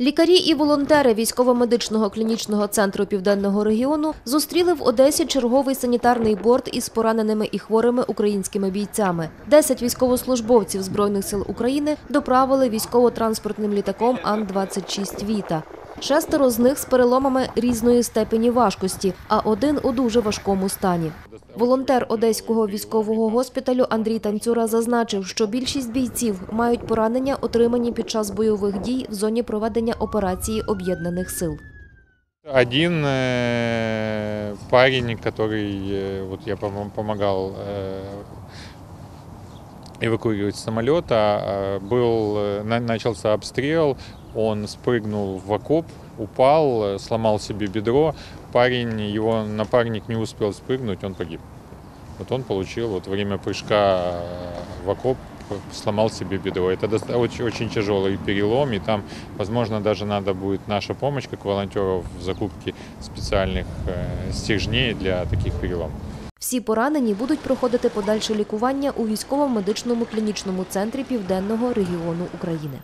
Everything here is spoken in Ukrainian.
Лікарі і волонтери військово-медичного клінічного центру Південного регіону зустріли в Одесі черговий санітарний борт із пораненими і хворими українськими бійцями. Десять військовослужбовців Збройних сил України доправили військово-транспортним літаком Ан-26 «Віта». Шестеро з них з переломами різної степені важкості, а один у дуже важкому стані. Волонтер Одеського військового госпіталю Андрій Танцюра зазначив, що більшість бійців мають поранення, отримані під час бойових дій в зоні проведення операції об'єднаних сил. Один э, парень, который э, вот я помо- помогал э, эвакуировать самолета, э, был э, на- начался обстрел, он спрыгнул в окоп, упал, э, сломал себе бедро. Парень, его напарник не успел спрыгнуть, он погиб. Вот он получил вот во время прыжка э, в окоп сломал себе бедро. Это очень, очень тяжелый перелом, и там, возможно, даже надо будет наша помощь как волонтеров в закупке специальных стержней для таких переломов. Всі поранені будуть проходити подальше лікування у військово-медичному клінічному центрі Південного регіону України.